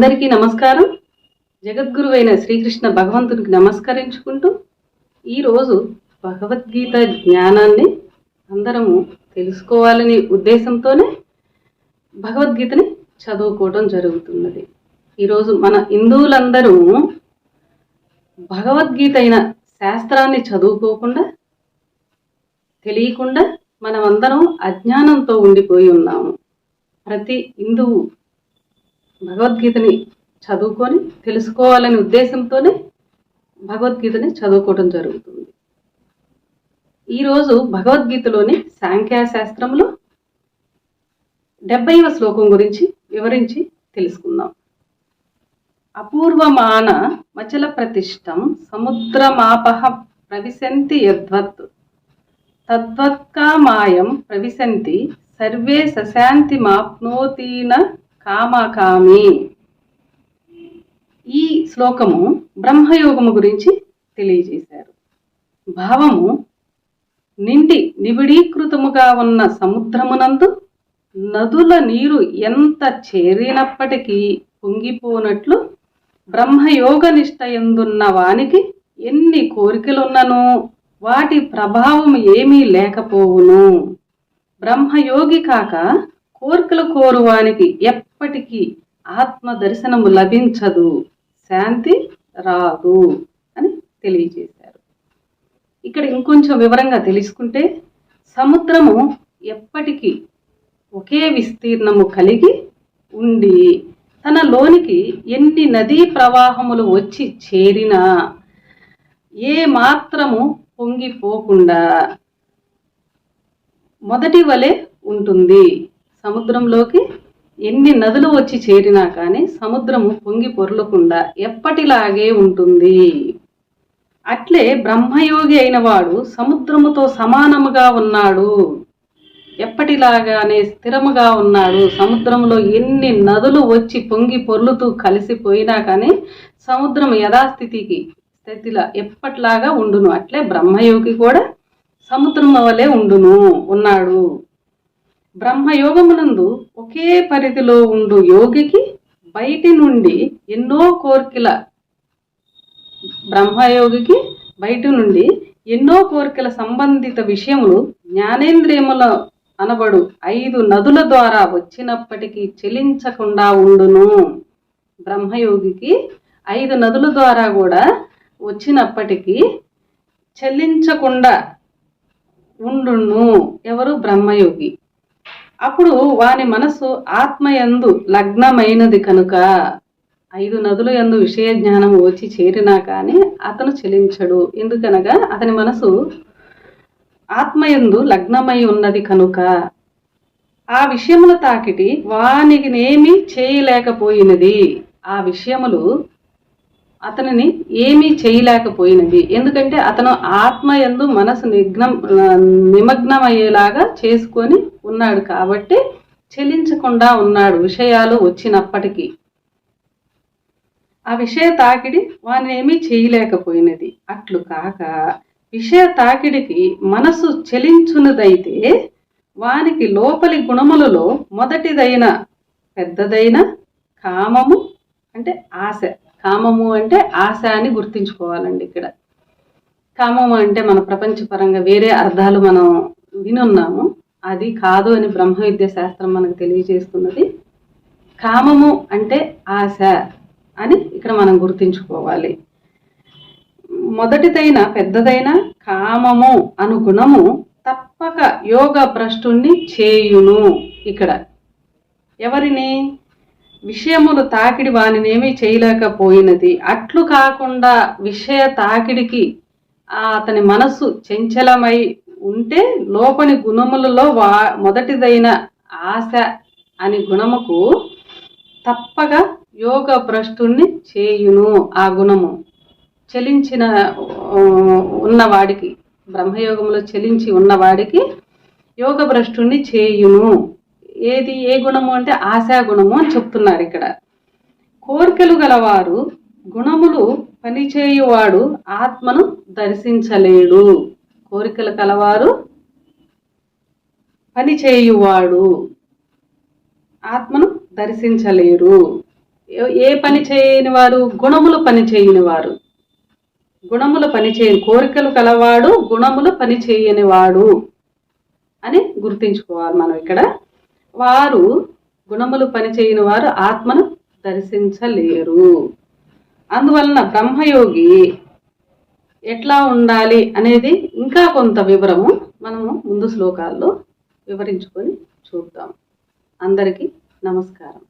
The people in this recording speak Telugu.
అందరికీ నమస్కారం. జగద్గురువైన శ్రీకృష్ణ భగవంతునికి నమస్కరించుకుంటూ ఈరోజు భగవద్గీత జ్ఞానాన్ని అందరము తెలుసుకోవాలని ఉద్దేశంతోనే భగవద్గీతని చదువుకోవడం జరుగుతున్నది. ఈరోజు మన హిందువులందరూ భగవద్గీత అయిన శాస్త్రాన్ని చదువుకోకుండా తెలియకుండా మనమందరం అజ్ఞానంతో ఉండిపోయి ఉన్నాము. ప్రతి హిందువు భగవద్గీతని చదువుకొని తెలుసుకోవాలనే ఉద్దేశంతోనే భగవద్గీతని చదువుకోవడం జరుగుతుంది. ఈరోజు భగవద్గీతలోని సాంఖ్యాశాస్త్రంలో డెబ్బైవ శ్లోకం గురించి వివరించి తెలుసుకుందాం. అపూర్వమాన మచల ప్రతిష్టం సముద్రమాపహ ప్రవిశంతి యద్వత్. తద్వత్కామాయం ప్రవిశంతి సర్వే సశాంతి మాప్నోతీన కామాకామి. ఈ శ్లోకము బ్రహ్మయోగము గురించి తెలియజేశారు. భావము నిండి నిబిడీకృతముగా ఉన్న సముద్రమునందు నదుల నీరు ఎంత చేరినప్పటికీ పొంగిపోనట్లు బ్రహ్మయోగ నిష్ట ఎందున్న వానికి ఎన్ని కోరికలున్ననో వాటి ప్రభావం ఏమీ లేకపోవును. బ్రహ్మయోగి కాక కోరికలు కోరువానికి ఎప్పటికీ ఆత్మ దర్శనము లభించదు శాంతి రాదు అని తెలియజేశారు. ఇక్కడ ఇంకొంచెం వివరంగా తెలుసుకుంటే సముద్రము ఎప్పటికీ ఒకే విస్తీర్ణము కలిగి ఉండి తన లోనికి ఎన్ని నదీ ప్రవాహములు వచ్చి చేరినా ఏ మాత్రము పొంగిపోకుండా మొదటి వలె ఉంటుంది. సముద్రంలోకి ఎన్ని నదులు వచ్చి చేరినా కానీ సముద్రము పొంగి పొరలకుండా ఎప్పటిలాగే ఉంటుంది. అట్లే బ్రహ్మయోగి అయిన వాడు సముద్రముతో సమానముగా ఉన్నాడు. ఎప్పటిలాగానే స్థిరముగా ఉన్నాడు. సముద్రంలో ఎన్ని నదులు వచ్చి పొంగి పొర్లుతూ కలిసిపోయినా కానీ సముద్రం యథాస్థితికి స్థితిలో ఎప్పటిలాగా ఉండును. అట్లే బ్రహ్మయోగి కూడా సముద్రం వలె ఉండును ఉన్నాడు. బ్రహ్మయోగమునందు ఒకే పరిధిలో ఉండు యోగికి బయటి నుండి ఎన్నో కోరికల బ్రహ్మయోగికి బయటి నుండి ఎన్నో కోరికల సంబంధిత విషయములు జ్ఞానేంద్రియముల అనబడు ఐదు నదుల ద్వారా వచ్చినప్పటికీ చెలించకుండా ఉండును. బ్రహ్మయోగికి ఐదు నదుల ద్వారా కూడా వచ్చినప్పటికీ చెల్లించకుండా ఉండును. ఎవరు? బ్రహ్మయోగి. అప్పుడు వాని మనసు ఆత్మయందు లగ్నమైనది కనుక ఐదు నదుల యందు విషయ జ్ఞానం వచ్చి చేరినా కానీ అతను చెలించడు. ఎందుకనగా అతని మనసు ఆత్మయందు లగ్నమై ఉన్నది కనుక ఆ విషయముల తాకిటి వానికి నేమి చేయలేకపోయినది. ఆ విషయములు అతనిని ఏమీ చేయలేకపోయినది. ఎందుకంటే అతను ఆత్మయందు మనసు నిగ్నం నిమగ్నమయ్యేలాగా చేసుకొని ఉన్నాడు కాబట్టి చెలించకుండా ఉన్నాడు విషయాలు వచ్చినప్పటికీ. ఆ విషయ తాకిడి వానేమీ చేయలేకపోయినది. అట్లు కాక విషయ తాకిడికి మనసు చెలించున్నదైతే వానికి లోపలి గుణములలో మొదటిదైన పెద్దదైన కామము అంటే ఆశ. కామము అంటే ఆశ అని గుర్తించుకోవాలండి ఇక్కడ. కామము అంటే మన ప్రపంచపరంగా వేరే అర్థాలు మనం వినున్నాము. అది కాదు అని బ్రహ్మ విద్య శాస్త్రం మనకు తెలియజేస్తున్నది. కామము అంటే ఆశ అని ఇక్కడ మనం గుర్తించుకోవాలి. మొదటిదైన పెద్దదైన కామము అను గుణము తప్పక యోగ భ్రష్టుణ్ణి చేయును ఇక్కడ. ఎవరిని? విషయములు తాకిడి వానినేమీ చేయలేకపోయినది. అట్లు కాకుండా విషయ తాకిడికి అతని మనస్సు చంచలమై ఉంటే లోపలి గుణములలో వా మొదటిదైన ఆశ అని గుణముకు తప్పగా యోగ భ్రష్టుణ్ణి చేయును ఆ గుణము. చలించిన ఉన్నవాడికి బ్రహ్మయోగంలో చలించి ఉన్నవాడికి యోగ భ్రష్టుణ్ణి చేయును. ఏది ఏ గుణము అంటే ఆశా గుణము అని చెప్తున్నారు ఇక్కడ. కోరికలు గలవారు గుణములు పనిచేయువాడు ఆత్మను దర్శించలేడు. కోరికలు కలవారు పనిచేయువాడు ఆత్మను దర్శించలేరు. ఏ- ఏ పని చేయని వారు గుణములు పని చేయని వారు గుణములు పని చేయని కోరికలు కలవాడు గుణములు పని చేయని వాడు అని గుర్తించుకోవాలి మనం ఇక్కడ. వారు గుణములు పని చేయని వారు ఆత్మను దర్శించలేరు. అందువలన బ్రహ్మయోగి ఎట్లా ఉండాలి అనేది ఇంకా కొంత వివరము మనము ముందు శ్లోకాల్లో వివరించుకొని చూద్దాం. అందరికీ నమస్కారం.